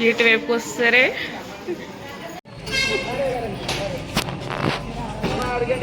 ఇటువైపు వస్తారే అడగండి అంటే ఇప్పుడు వెనకాల ఉంచండి నేను మాత్రం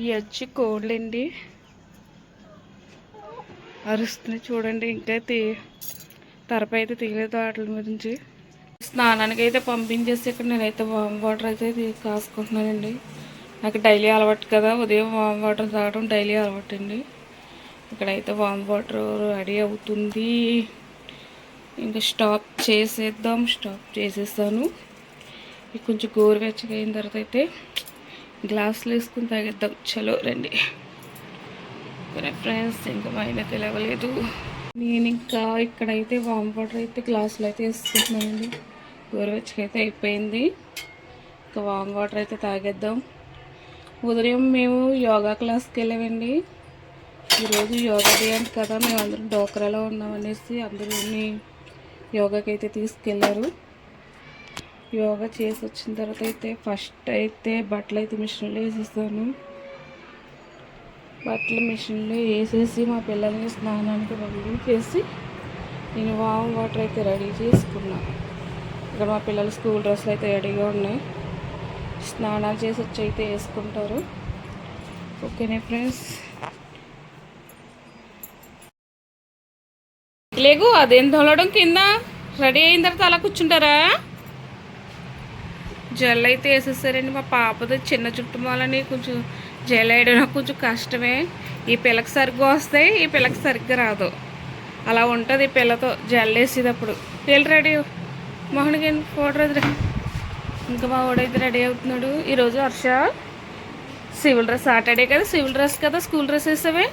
ఇవి వచ్చి కోళ్ళండి. అరుస్తున్నాయి చూడండి ఇంకా తీ తరపై అయితే తీయలేదు వాటి గురించి స్నానానికి అయితే పంపించేసి ఇక్కడ నేనైతే వామ్ వాటర్ అయితే కాసుకుంటున్నానండి. నాకు డైలీ అలవాటు కదా ఉదయం వామ్ వాటర్ తాగడం డైలీ అలవాటు అండి. ఇక్కడైతే వామ్ వాటర్ రెడీ అవుతుంది. ఇంకా స్టాప్ చేసేద్దాం స్టాప్ చేసేసాను కొంచెం గోరువెచ్చగా అయిన తర్వాత అయితే గ్లాసులు వేసుకుని తాగేద్దాం. చలో రండి. కానీ ఫ్రెండ్స్ ఇంకా మా ఆయన లేవలేదు నేను ఇంకా ఇక్కడైతే వామ్ వాటర్ అయితే గ్లాసులు అయితే వేసుకుంటున్నానండి. గోరువెచ్చకి అయితే అయిపోయింది. ఇంకా వామ్ వాటర్ అయితే తాగేద్దాం. ఉదయం మేము యోగా క్లాస్కి వెళ్ళామండి. ఈరోజు యోగా డే అంట కదా మేము అందరం డోక్రాలో ఉన్నామనేసి అందరూ యోగాకి అయితే తీసుకెళ్ళారు యోగా చేసి వచ్చిన తర్వాత అయితే ఫస్ట్ అయితే బట్టలు అయితే మిషన్లో వేసేసాను బట్టలు మిషన్లో వేసేసి మా పిల్లల్ని స్నానానికి రెడీ చేసి నేను వామ్ వాటర్ అయితే రెడీ చేసుకున్నా. ఇక్కడ మా పిల్లలు స్కూల్ డ్రెస్సులు అయితే రెడీగా ఉన్నాయి. స్నానాలు చేసి వచ్చి అయితే వేసుకుంటారు. ఓకేనే ఫ్రెండ్స్? లేగు అదేం తోలడం కింద? రెడీ అయిన తర్వాత అలా కూర్చుంటారా? జెల్ అయితే వేసేసారండి. మా పాపది చిన్న చుట్టుమాలని కొంచెం జెల్ వేయడం నాకు కొంచెం కష్టమే. ఈ పిల్లకి సరిగ్గా వస్తాయి ఈ పిల్లకి సరిగ్గా రాదు. అలా ఉంటుంది ఈ పిల్లతో జెల్ వేసేటప్పుడు. పిల్లలు రెడీ మోహన్కి ఫోటో ఇంకా మా వాడైతే రెడీ అవుతున్నాడు. ఈరోజు హర్ష సివిల్ డ్రెస్ సాటర్డే కదా సివిల్ డ్రెస్ కదా స్కూల్ డ్రెస్ వేసావే?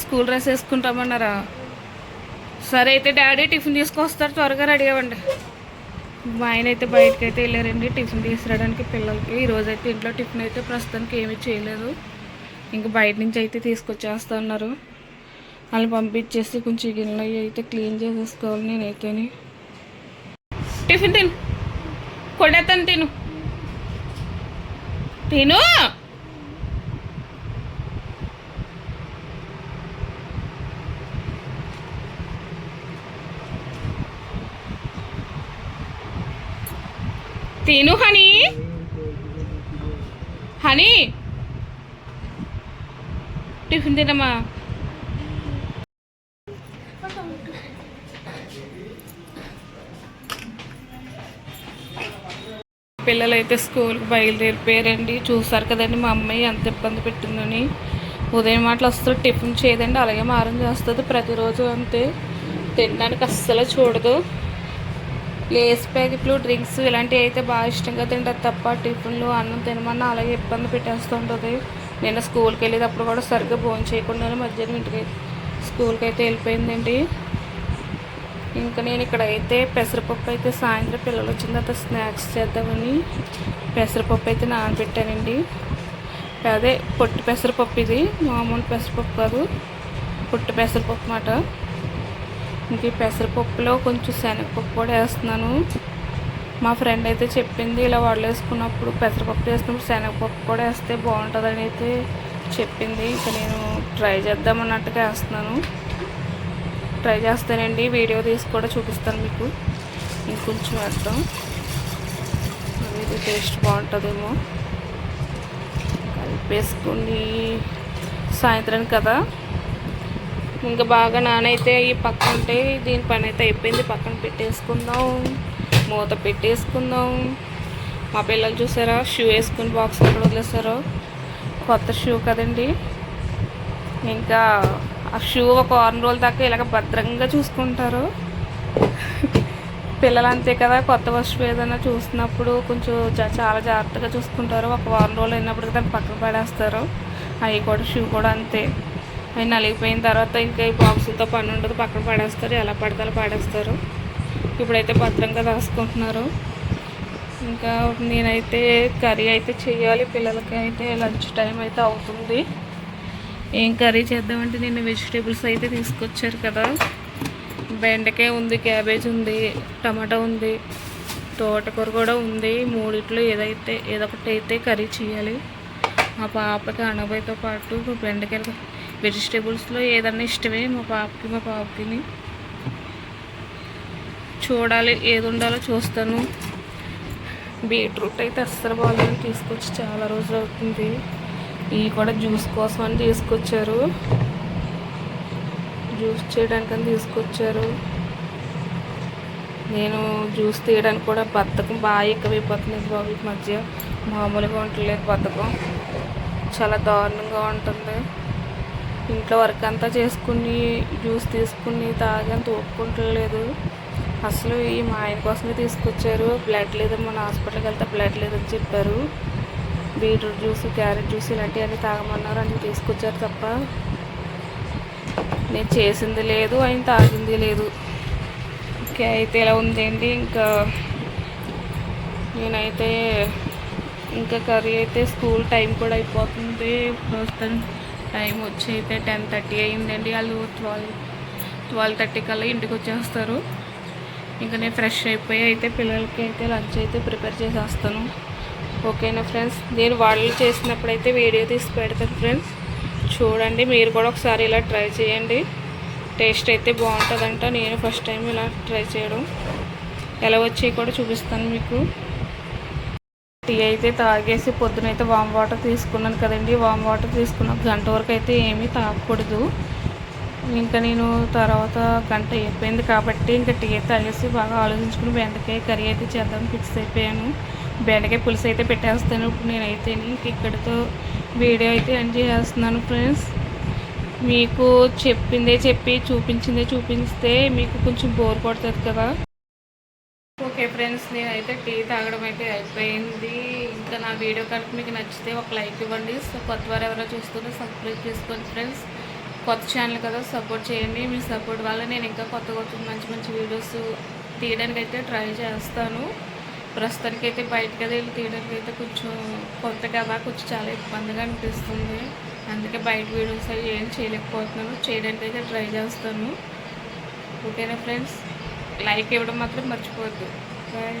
స్కూల్ డ్రెస్ వేసుకుంటామన్నారా? సరే అయితే డాడీ టిఫిన్ తీసుకొస్తారు త్వరగా రెడీ అవ్వండి. మా ఆయన అయితే బయటకు అయితే వెళ్ళారండి టిఫిన్ తీసుకురావడానికి పిల్లలకి. ఈరోజు అయితే ఇంట్లో టిఫిన్ అయితే ప్రస్తుతానికి ఏమీ చేయలేదు. ఇంకా బయట నుంచి అయితే తీసుకొచ్చేస్తా ఉన్నారు. వాళ్ళని పంపించేసి కొంచెం గిన్నెలు అవి అయితే క్లీన్ చేసేసుకోవాలి నేనైతేని. టిఫిన్ తిను. కొడతాను తిను. తిను! తిను హనీ. హనీ. టిఫిన్ తినమ్మా. పిల్లలు అయితే స్కూల్కి బయలుదేరిపోయారండి. చూసారు కదండి మా అమ్మాయి ఎంత ఇబ్బంది పెట్టిందని. ఉదయం మాటలు వస్తుంది టిఫిన్ చేయదండి అలాగే మారం చేస్తుంది. ప్రతిరోజు అంతే. తినడానికి అస్సలు చూడదు. లేస్ ప్యాకెట్లు డ్రింక్స్ ఇలాంటివి అయితే బాగా ఇష్టంగా తింటారు తప్ప టిఫిన్లు అన్నం తినమన్నా అలాగే ఇబ్బంది పెట్టేస్తుంటుంది నేను స్కూల్కి వెళ్ళేటప్పుడు కూడా సరిగ్గా భోజనం చేయకుండా మధ్యాహ్నం ఇంటికి స్కూల్కి అయితే వెళ్ళిపోయిందండి. ఇంకా నేను ఇక్కడ అయితే పెసరపప్పు అయితే సాయంత్రం పిల్లలు వచ్చిన తర్వాత స్నాక్స్ చేద్దామని పెసరపప్పు అయితే నానబెట్టానండి. అదే పొట్టు పెసరపప్పు ఇది మామూలు పెసరపప్పు కాదు పొట్టు పెసరపప్పు మాట ఇంక ఈ పెసరపప్పులో కొంచెం శనగపప్పు కూడా వేస్తున్నాను. మా ఫ్రెండ్ అయితే చెప్పింది ఇలా వడలు వేసుకున్నప్పుడు పెసరపప్పు వేసినప్పుడు శనగపప్పు కూడా వేస్తే బాగుంటుందని అయితే చెప్పింది. ఇక నేను ట్రై చేద్దామన్నట్టుగా వేస్తున్నాను. ట్రై చేస్తానండి. వీడియో తీసి కూడా చూపిస్తాను మీకు. ఇంకొంచెం వేద్దాం. అది ఇది టేస్ట్ బాగుంటుందేమో. కలిపేసుకుని సాయంత్రం కదా. ఇంకా బాగా నానైతే ఈ పక్కన ఉంటే దీని పని అయితే అయిపోయింది. పక్కన పెట్టేసుకుందాం. మూత పెట్టేసుకుందాం. మా పిల్లలు చూసారా? షూ వేసుకుని బాక్స్ ఎక్కడ వదిలేసారో కొత్త షూ కదండి. ఇంకా ఆ షూ ఒక వారం రోజుల దాకా ఇలాగ భద్రంగా చూసుకుంటారు. పిల్లలు అంతే కదా కొత్త వస్తువు ఏదైనా చూసినప్పుడు కొంచెం జా- చాలా జాగ్రత్తగా చూసుకుంటారు. ఒక వారం రోజులు అయినప్పుడు దాన్ని పక్కన పడేస్తారు. అవి కూడా షూ కూడా అంతే. అవి నలిగిపోయిన తర్వాత ఇంకా ఈ బాక్సులతో పని ఉండదు. పక్కన పడేస్తారు. ఎలా పడతాలో పడేస్తారు. ఇప్పుడైతే భద్రంగా రాసుకుంటున్నారు. ఇంకా నేనైతే కర్రీ అయితే చేయాలి. పిల్లలకి అయితే లంచ్ టైం అయితే అవుతుంది. ఏం కర్రీ చేద్దామంటే నేను వెజిటేబుల్స్ అయితే తీసుకొచ్చారు కదా. బెండకాయ ఉంది క్యాబేజ్ ఉంది టమాటా ఉంది తోటకూర కూడా ఉంది. మూడిట్లో ఏదైతే ఏదో ఒకటి అయితే కర్రీ చేయాలి. మా పాపకి అనబైతో పాటు బెండకాయలు వెజిటేబుల్స్లో ఏదన్నా ఇష్టమే మా పాపకి మా పాపకిని. చూడాలి ఏది ఉండాలో చూస్తాను. బీట్రూట్ అయితే అస్సలు బాగాలేదు తీసుకొచ్చి చాలా రోజులు అవుతుంది. ఇవి కూడా జ్యూస్ కోసం అని తీసుకొచ్చారు. జ్యూస్ చేయడానికి అని తీసుకొచ్చారు. నేను జ్యూస్ తీయడానికి కూడా బద్ధకం బాగా ఎక్కువైపోతుంది బాబు ఈ మధ్య. మామూలుగా ఉండలేదు బద్ధకం. చాలా దారుణంగా ఉంటుంది. ఇంట్లో వర్క్ అంతా చేసుకుని జ్యూస్ తీసుకుని తాగి అంత ఒప్పుకుంటలేదు అసలు ఈ మా ఆయన కోసమే తీసుకొచ్చారు. బ్లడ్ లేదు మన హాస్పిటల్కి వెళ్తే బ్లడ్ లేదని చెప్పారు. బీట్రూట్ జ్యూస్ క్యారెట్ జ్యూస్ ఇలాంటివన్నీ తాగమన్నారు అని తీసుకొచ్చారు తప్ప నేను చేసింది లేదు ఆయన తాగింది లేదు. ఓకే అయితే ఇలా ఉందండి. ఇంకా నేనైతే ఇంకా కర్రీ అయితే స్కూల్ టైం కూడా అయిపోతుంది. ప్రస్తుతానికి టైం వచ్చి అయితే టెన్ థర్టీ అయిందండి వాళ్ళు ట్వెల్వ్ ట్వెల్వ్ థర్టీ కల్లా ఇంటికి వచ్చేస్తారు. ఇంకా నేను ఫ్రెష్ అయిపోయి అయితే పిల్లలకి అయితే లంచ్ అయితే ప్రిపేర్ చేసేస్తాను. ఓకేనా ఫ్రెండ్స్? నేను వాళ్ళు చేసినప్పుడు అయితే వీడియో తీసి పెడతాను ఫ్రెండ్స్. చూడండి మీరు కూడా ఒకసారి ఇలా ట్రై చేయండి. టేస్ట్ అయితే బాగుంటుందంట. నేను ఫస్ట్ టైం ఇలా ట్రై చేయడం. ఎలా వచ్చాయి కూడా చూపిస్తాను మీకు. టీ అయితే తాగేసి పొద్దునైతే వామ్ వాటర్ తీసుకున్నాను కదండి. వామ్ వాటర్ తీసుకున్న ఒక గంట వరకు అయితే ఏమీ తాగకూడదు. ఇంకా నేను తర్వాత గంట అయిపోయింది కాబట్టి ఇంకా టీ అయితే తాగేసి బాగా ఆలోచించుకుని బెండకాయ కర్రీ అయితే చేద్దాం ఫిక్స్ అయిపోయాను. బెండకాయ పులుసు అయితే పెట్టేస్తాను. ఇప్పుడు నేనైతే ఇంక ఇక్కడితో వీడియో అయితే ఎండ్ చేసేస్తున్నాను ఫ్రెండ్స్. మీకు చెప్పిందే చెప్పి చూపించిందే చూపిస్తే మీకు కొంచెం బోర్ కొడుతుంది కదా. ఓకే ఫ్రెండ్స్ నేనైతే టీ తాగడం అయితే అయిపోయింది. ఇంకా నా వీడియో కనుక మీకు నచ్చితే ఒక లైక్ ఇవ్వండి. సో కొత్త వారు ఎవరో చూస్తుంటే సబ్స్క్రైబ్ చేసుకోండి ఫ్రెండ్స్. కొత్త ఛానల్ కదా సపోర్ట్ చేయండి. మీ సపోర్ట్ వల్ల నేను ఇంకా కొత్త కొత్త మంచి మంచి వీడియోస్ తీయడానికి అయితే ట్రై చేస్తాను. ప్రస్తుతానికి అయితే బయటకు వెళ్ళి తీయడానికి అయితే కొంచెం కొత్త కదా కొంచెం చాలా ఇబ్బందిగా అనిపిస్తుంది. అందుకే బయట వీడియోస్ అవి ఏం చేయలేకపోతున్నాను. చేయడానికి అయితే ట్రై చేస్తాను. ఓకేనా ఫ్రెండ్స్? లైక్ ఇవ్వడం మాత్రం మర్చిపోవద్దు. బాయ్.